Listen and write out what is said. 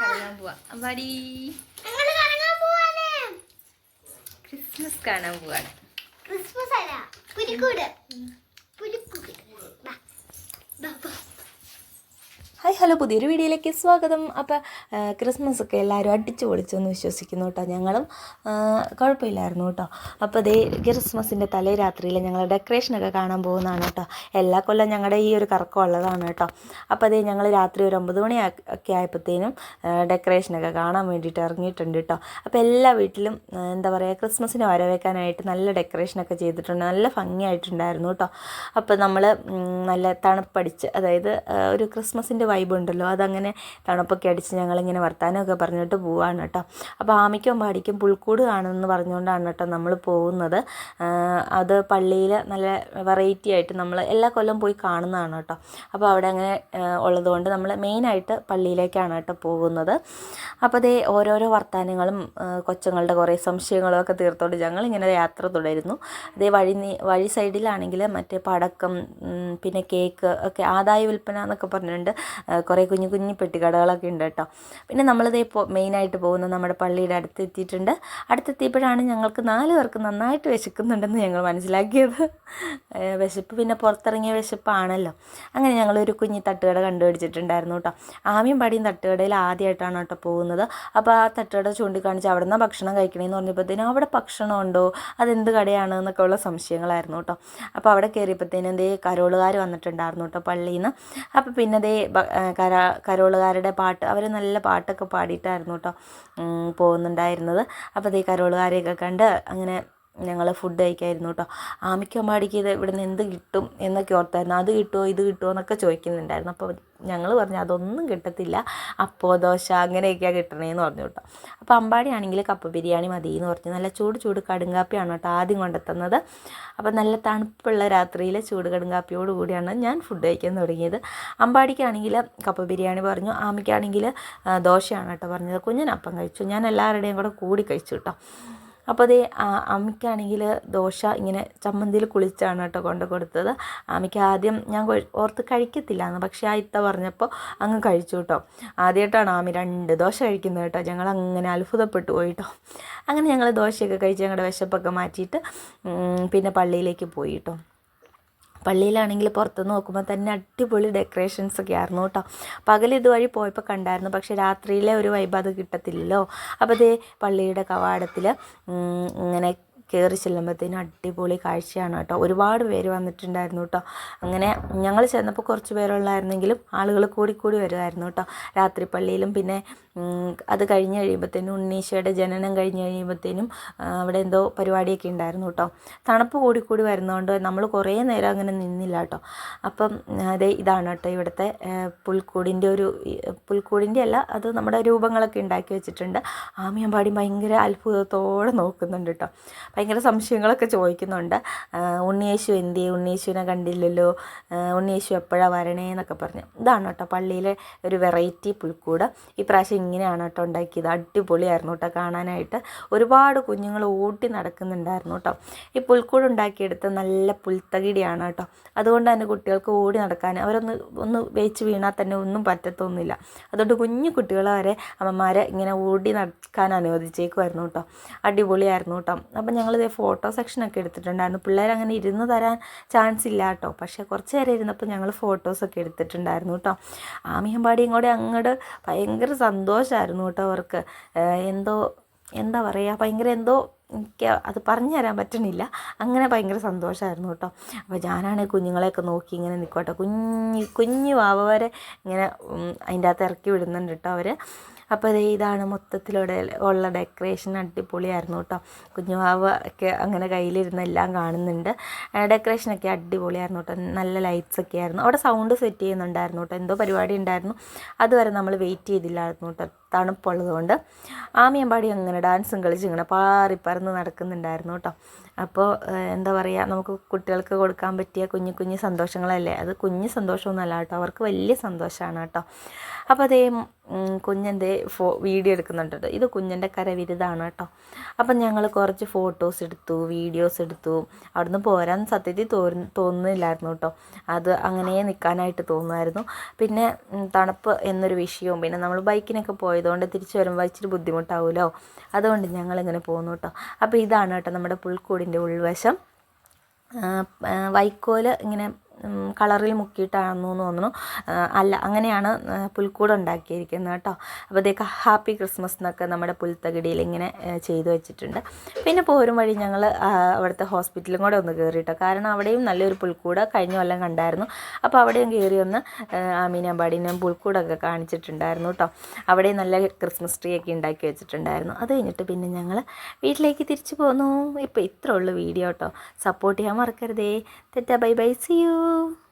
കറങ്ങാൻ പോവാ. അമ്പാടി ക്രിസ്മസ് കാണാൻ പോവാണ്. ക്രിസ്മസ് അല്ല പുലിക്കൂട് ബാ. ബാ, ബാ. ഹായ് ഹലോ പുതിയൊരു വീഡിയോയിലേക്ക് സ്വാഗതം. അപ്പോൾ ക്രിസ്മസ് ഒക്കെ എല്ലാവരും അടിച്ചു പൊളിച്ചെന്ന് വിശ്വസിക്കുന്നു കേട്ടോ ഞങ്ങളും. കുഴപ്പമില്ലായിരുന്നു കേട്ടോ. അപ്പോൾ അതേ ക്രിസ്മസിന്റെ തലേ രാത്രിയിൽ ഞങ്ങൾ ഡെക്കറേഷനൊക്കെ കാണാൻ പോകുന്നതാണ് കേട്ടോ. എല്ലാ കൊല്ലം ഞങ്ങളുടെ ഈ ഒരു കറക്കം ഉള്ളതാണ് കേട്ടോ. അപ്പോൾ അതേ ഞങ്ങൾ രാത്രി ഒരു ഒമ്പത് മണി ഒക്കെ ആയപ്പോഴത്തേനും ഡെക്കറേഷനൊക്കെ കാണാൻ വേണ്ടിയിട്ട് ഇറങ്ങിയിട്ടുണ്ട് കേട്ടോ. അപ്പോൾ എല്ലാ വീട്ടിലും എന്താ പറയുക ക്രിസ്മസിനെ വരവേക്കാനായിട്ട് നല്ല ഡെക്കറേഷനൊക്കെ ചെയ്തിട്ടുണ്ട്. നല്ല ഭംഗിയായിട്ടുണ്ടായിരുന്നു കേട്ടോ. അപ്പോൾ നമ്മൾ നല്ല തണുപ്പടിച്ച് അതായത് ഒരു ക്രിസ്മസിന്റെ വൈബ് ഉണ്ടല്ലോ. അതങ്ങനെ തണുപ്പൊക്കെ അടിച്ച് ഞങ്ങളിങ്ങനെ വർത്താനമൊക്കെ പറഞ്ഞിട്ട് പോവാണ് കേട്ടോ. അപ്പോൾ ആമിക്കും പാടിക്കും പുൽക്കൂട് കാണുമെന്ന് പറഞ്ഞുകൊണ്ടാണ് കേട്ടോ നമ്മൾ പോകുന്നത്. അത് പള്ളിയിൽ നല്ല വെറൈറ്റി ആയിട്ട് നമ്മൾ എല്ലാ കൊല്ലം പോയി കാണുന്നതാണ് കേട്ടോ. അപ്പോൾ അവിടെ അങ്ങനെ ഉള്ളതുകൊണ്ട് നമ്മൾ മെയിനായിട്ട് പള്ളിയിലേക്കാണ് കേട്ടോ പോകുന്നത്. അപ്പോൾ അതേ ഓരോരോ വർത്തമാനങ്ങളും കൊച്ചങ്ങളുടെ കുറേ സംശയങ്ങളും ഒക്കെ തീർത്തോണ്ട് ഞങ്ങൾ ഇങ്ങനെ യാത്ര തുടരുന്നു. അതേ വഴി വഴി സൈഡിലാണെങ്കിൽ മറ്റേ പടക്കം പിന്നെ കേക്ക് ഒക്കെ ആദായ വിൽപ്പന എന്നൊക്കെ പറഞ്ഞിട്ടുണ്ട്. കുറേ കുഞ്ഞു കുഞ്ഞു പെട്ടിക്കടകളൊക്കെ ഉണ്ട് കേട്ടോ. പിന്നെ നമ്മളിത് ഇപ്പോൾ മെയിനായിട്ട് പോകുന്നത് നമ്മുടെ പള്ളിയുടെ അടുത്ത് എത്തിയിട്ടുണ്ട്. അടുത്തെത്തിയപ്പോഴാണ് ഞങ്ങൾക്ക് നാല് പേർക്ക് നന്നായിട്ട് വിശക്കുന്നുണ്ടെന്ന് ഞങ്ങൾ മനസ്സിലാക്കിയത്. വിശപ്പ് പിന്നെ പുറത്തിറങ്ങിയ വിശപ്പാണല്ലോ. അങ്ങനെ ഞങ്ങളൊരു കുഞ്ഞി തട്ടുകട കണ്ടുപിടിച്ചിട്ടുണ്ടായിരുന്നു കേട്ടോ. ആമിയും പടിയും തട്ടുകടയിൽ ആദ്യമായിട്ടാണ് കേട്ടോ പോകുന്നത്. അപ്പോൾ ആ തട്ടുകട ചൂണ്ടിക്കാണിച്ച് അവിടെ നിന്ന് ഭക്ഷണം കഴിക്കണമെന്ന് പറഞ്ഞപ്പോഴത്തേനും അവിടെ ഭക്ഷണം ഉണ്ടോ? അതെന്ത് കടയാണ് എന്നൊക്കെ ഉള്ള സംശയങ്ങളായിരുന്നു കേട്ടോ. അപ്പോൾ അവിടെ കയറിയപ്പോഴത്തേനും ദേ കരോളുകാർ വന്നിട്ടുണ്ടായിരുന്നു കേട്ടോ പള്ളിയിൽ നിന്ന് അപ്പോൾ പിന്നെ ദേ കര കരോളുകാരുടെ പാട്ട് അവർ നല്ല പാട്ടൊക്കെ പാടിയിട്ടായിരുന്നു കേട്ടോ പോകുന്നുണ്ടായിരുന്നത്. അപ്പോൾ ഈ കരോളുകാരെയൊക്കെ കണ്ട് അങ്ങനെ ഞങ്ങൾ ഫുഡ് കഴിക്കായിരുന്നു കേട്ടോ ആമിക്കും അമ്മാടിക്ക് ഇത് ഇവിടെ നിന്ന് എന്ത് കിട്ടും എന്നൊക്കെ ഓർത്തായിരുന്നു. അത് കിട്ടുമോ ഇത് കിട്ടുമോ എന്നൊക്കെ ചോദിക്കുന്നുണ്ടായിരുന്നു. അപ്പോൾ ഞങ്ങൾ പറഞ്ഞു അതൊന്നും കിട്ടത്തില്ല. അപ്പോൾ ദോശ അങ്ങനെയൊക്കെയാണ് കിട്ടണേന്ന് പറഞ്ഞു കേട്ടോ അപ്പോൾ അമ്പാടി ആണെങ്കിൽ കപ്പ ബിരിയാണി മതി എന്ന് പറഞ്ഞു. നല്ല ചൂട് ചൂട് കടുങ്കാപ്പിയാണ് കേട്ടോ ആദ്യം കൊണ്ടെത്തുന്നത്. അപ്പോൾ നല്ല തണുപ്പുള്ള രാത്രിയിൽ ചൂട് കടുങ്കാപ്പിയോട് കൂടിയാണ് ഞാൻ ഫുഡ് കഴിക്കാൻ തുടങ്ങിയത്. അമ്പാടിക്കാണെങ്കിൽ കപ്പ ബിരിയാണി പറഞ്ഞു. ആമിക്കാണെങ്കിൽ ദോശയാണ് കേട്ടോ പറഞ്ഞത്. കുഞ്ഞിനപ്പം കഴിച്ചു. ഞാൻ എല്ലാവരുടെയും കൂടെ കൂടി കഴിച്ചു കേട്ടോ അപ്പോൾ അതേ അമ്മയ്ക്കാണെങ്കിൽ ദോശ ഇങ്ങനെ ചമ്മന്തിയിൽ കുളിച്ചാണ് കേട്ടോ കൊണ്ട് കൊടുത്തത്. അമ്മയ്ക്ക് ആദ്യം ഞാൻ ഓർത്ത് കഴിക്കത്തില്ല എന്ന് പക്ഷേ ആ ഇത്ത പറഞ്ഞപ്പോൾ അങ്ങ് കഴിച്ചു കേട്ടോ. ആദ്യമായിട്ടാണ് ആമി രണ്ട് ദോശ കഴിക്കുന്നത് കേട്ടോ. ഞങ്ങൾ അങ്ങനെ അത്ഭുതപ്പെട്ടു പോയി കേട്ടോ അങ്ങനെ ഞങ്ങൾ ദോശയൊക്കെ കഴിച്ച് ഞങ്ങളുടെ വിശപ്പൊക്കെ മാറ്റിയിട്ട് പിന്നെ പള്ളിയിലേക്ക് പോയി കേട്ടോ. പള്ളിയിലാണെങ്കിൽ പുറത്ത് നോക്കുമ്പോൾ തന്നെ അടിപൊളി ഡെക്കറേഷൻസ് ഒക്കെ ആയിരുന്നു കേട്ടോ. പകൽ ഇതുവഴി പോയപ്പോൾ കണ്ടായിരുന്നു. പക്ഷേ രാത്രിയിലെ ഒരു വൈബ് അത് കിട്ടത്തില്ലല്ലോ. അപ്പോൾ അതേ പള്ളിയുടെ കവാടത്തിൽ ഇങ്ങനെ കയറി ചെല്ലുമ്പോഴത്തേനും അടിപൊളി കാഴ്ചയാണ് കേട്ടോ. ഒരുപാട് പേര് വന്നിട്ടുണ്ടായിരുന്നു കേട്ടോ. അങ്ങനെ ഞങ്ങൾ ചെന്നപ്പോൾ കുറച്ച് പേരുള്ളായിരുന്നെങ്കിലും ആളുകൾ കൂടി കൂടി വരുമായിരുന്നു കേട്ടോ. രാത്രി പള്ളിയിലും പിന്നെ അത് കഴിഞ്ഞ് കഴിയുമ്പോഴത്തേനും ഉണ്ണീശയുടെ ജനനം കഴിഞ്ഞ് കഴിയുമ്പോഴത്തേനും അവിടെ എന്തോ പരിപാടിയൊക്കെ ഉണ്ടായിരുന്നു കേട്ടോ. തണുപ്പ് കൂടി കൂടി വരുന്നതുകൊണ്ട് നമ്മൾ കുറേ നേരം അങ്ങനെ നിന്നില്ല കേട്ടോ. അപ്പം അതെ ഇതാണ് കേട്ടോ ഇവിടുത്തെ പുൽക്കൂടിന്റെ ഒരു പുൽക്കൂടിന്റെ അല്ല അത് നമ്മുടെ രൂപങ്ങളൊക്കെ ഉണ്ടാക്കി വെച്ചിട്ടുണ്ട്. ആമിയമ്പാടി ഭയങ്കര അത്ഭുതത്തോടെ നോക്കുന്നുണ്ട് കേട്ടോ. ഭയങ്കര സംശയങ്ങളൊക്കെ ചോദിക്കുന്നുണ്ട്. ഉണ്ണിയേശു എന്തിയെ? ഉണ്ണിയേശുവിനെ കണ്ടില്ലല്ലോ. ഉണ്ണിയേശു എപ്പോഴാണ് വരണേ എന്നൊക്കെ പറഞ്ഞു. ഇതാണ് കേട്ടോ പള്ളിയിലെ ഒരു വെറൈറ്റി പുൽക്കൂട്. ഈ പ്രാവശ്യം ഇങ്ങനെയാണ് കേട്ടോ ഉണ്ടാക്കിയത്. അടിപൊളിയായിരുന്നു കേട്ടോ കാണാനായിട്ട്. ഒരുപാട് കുഞ്ഞുങ്ങൾ ഓട്ടി നടക്കുന്നുണ്ടായിരുന്നു കേട്ടോ. ഈ പുൽക്കൂട് ഉണ്ടാക്കിയെടുത്ത് നല്ല പുൽത്തകിടിയാണ് കേട്ടോ. അതുകൊണ്ട് തന്നെ കുട്ടികൾക്ക് ഓടി നടക്കാൻ അവരൊന്ന് ഒന്ന് വേച്ച് വീണാൽ തന്നെ ഒന്നും പറ്റത്തൊന്നുമില്ല. അതുകൊണ്ട് കുഞ്ഞു കുട്ടികൾ വരെ അമ്മമാരെ ഇങ്ങനെ ഓടി നടക്കാൻ അനുവദിച്ചേക്കുമായിരുന്നു കേട്ടോ. അടിപൊളിയായിരുന്നു കേട്ടോ. അപ്പം ഞങ്ങളിത് ഫോട്ടോ സെക്ഷനൊക്കെ എടുത്തിട്ടുണ്ടായിരുന്നു. പിള്ളേർ അങ്ങനെ ഇരുന്ന് തരാൻ ചാൻസ് ഇല്ല കേട്ടോ പക്ഷേ കുറച്ച് നേരം ഇരുന്നപ്പോൾ ഞങ്ങൾ ഫോട്ടോസൊക്കെ എടുത്തിട്ടുണ്ടായിരുന്നു കേട്ടോ ആമിയമ്പാടിയും കൂടെ അങ്ങോട്ട് ഭയങ്കര സന്തോഷമായിരുന്നു കേട്ടോ അവർക്ക്. എന്തോ എന്താ പറയുക ഭയങ്കര എന്തോ എനിക്ക് അത് പറഞ്ഞു തരാൻ പറ്റണില്ല. അങ്ങനെ ഭയങ്കര സന്തോഷമായിരുന്നു കേട്ടോ അപ്പോൾ ഞാനാണ് കുഞ്ഞുങ്ങളെയൊക്കെ നോക്കി ഇങ്ങനെ നിൽക്കോട്ടെ കുഞ്ഞ് കുഞ്ഞു വാവ വരെ ഇങ്ങനെ അതിന്റെ അകത്ത് ഇറക്കി വിടുന്നുണ്ട് കേട്ടോ അവർ അപ്പോൾ ഇതാണ് മൊത്തത്തിലൂടെ ഉള്ള ഡെക്കറേഷൻ അടിപൊളിയായിരുന്നു കേട്ടോ. കുഞ്ഞുവാവ് ഒക്കെ അങ്ങനെ കയ്യിലിരുന്ന് എല്ലാം കാണുന്നുണ്ട്. ഡെക്കറേഷനൊക്കെ അടിപൊളിയായിരുന്നു കേട്ടോ. നല്ല ലൈറ്റ്സ് ഒക്കെ ആയിരുന്നു. അവിടെ സൗണ്ട് സെറ്റ് ചെയ്യുന്നുണ്ടായിരുന്നു കേട്ടോ. എന്തോ പരിപാടി ഉണ്ടായിരുന്നു. അതുവരെ നമ്മൾ വെയിറ്റ് ചെയ്തില്ലായിരുന്നു കേട്ടോ. തണുപ്പുള്ളതുകൊണ്ട് ആമിയമ്പാടി അങ്ങനെ ഡാൻസും കളിച്ച് ഇങ്ങനെ പാറി പറന്ന് നടക്കുന്നുണ്ടായിരുന്നു കേട്ടോ. അപ്പോൾ എന്താ പറയുക നമുക്ക് കുട്ടികൾക്ക് കൊടുക്കാൻ പറ്റിയ കുഞ്ഞു കുഞ്ഞു സന്തോഷങ്ങളല്ലേ? അത് കുഞ്ഞു സന്തോഷമൊന്നുമല്ല കേട്ടോ. അവർക്ക് വലിയ സന്തോഷമാണ് കേട്ടോ. അപ്പോൾ അതേ കുഞ്ഞിന്റെ ഫോ വീഡിയോ എടുക്കുന്നുണ്ട്. ഇത് കുഞ്ഞിന്റെ കരവിരുതാണ് കേട്ടോ. അപ്പം ഞങ്ങൾ കുറച്ച് ഫോട്ടോസ് എടുത്തു വീഡിയോസ് എടുത്തു. അവിടുന്ന് പോരാൻ സത്യത്തിൽ തോന്നു തോന്നുന്നില്ലായിരുന്നു കേട്ടോ. അത് അങ്ങനെ നിൽക്കാനായിട്ട് തോന്നുമായിരുന്നു. പിന്നെ തണുപ്പ് എന്നൊരു വിഷയവും പിന്നെ നമ്മൾ ബൈക്കിനൊക്കെ പോയതുകൊണ്ട് തിരിച്ചു വരുമ്പോൾ ഇച്ചിരി ബുദ്ധിമുട്ടാവുമല്ലോ അതുകൊണ്ട് ഞങ്ങളിങ്ങനെ പോന്നു കേട്ടോ. അപ്പോൾ ഇതാണ് കേട്ടോ നമ്മുടെ പുൽക്കൂടിന്റെ ഉൾവശം വൈക്കോൽ ഇങ്ങനെ കളറിൽ മുക്കിയിട്ടാണെന്ന് തോന്നുന്നു. അല്ല അങ്ങനെയാണ് പുൽക്കൂട് ഉണ്ടാക്കിയിരിക്കുന്നത് കേട്ടോ. അപ്പോൾ ഇതൊക്കെ ഹാപ്പി ക്രിസ്മസ് എന്നൊക്കെ നമ്മുടെ പുൽത്തകിടിയിൽ ഇങ്ങനെ ചെയ്തു വെച്ചിട്ടുണ്ട്. പിന്നെ പോരും വഴി ഞങ്ങൾ അവിടുത്തെ ഹോസ്പിറ്റലും കൂടെ ഒന്ന് കയറിയിട്ടോ കാരണം അവിടെയും നല്ലൊരു പുൽക്കൂട് കഴിഞ്ഞ കൊല്ലം കണ്ടായിരുന്നു. അപ്പോൾ അവിടെയും കയറി ഒന്ന് ആമീനാമ്പാടിനും പുൽക്കൂടൊക്കെ കാണിച്ചിട്ടുണ്ടായിരുന്നു കേട്ടോ. അവിടെ നല്ല ക്രിസ്മസ് ട്രീ ഒക്കെ ഉണ്ടാക്കി വെച്ചിട്ടുണ്ടായിരുന്നു. അത് കഴിഞ്ഞിട്ട് പിന്നെ ഞങ്ങൾ വീട്ടിലേക്ക് തിരിച്ചു പോന്നു. ഇപ്പോൾ ഇത്രേ ഉള്ളൂ വീഡിയോ കേട്ടോ. സപ്പോർട്ട് ചെയ്യാൻ മറക്കരുതേ. തെറ്റാ bye bye. See you you.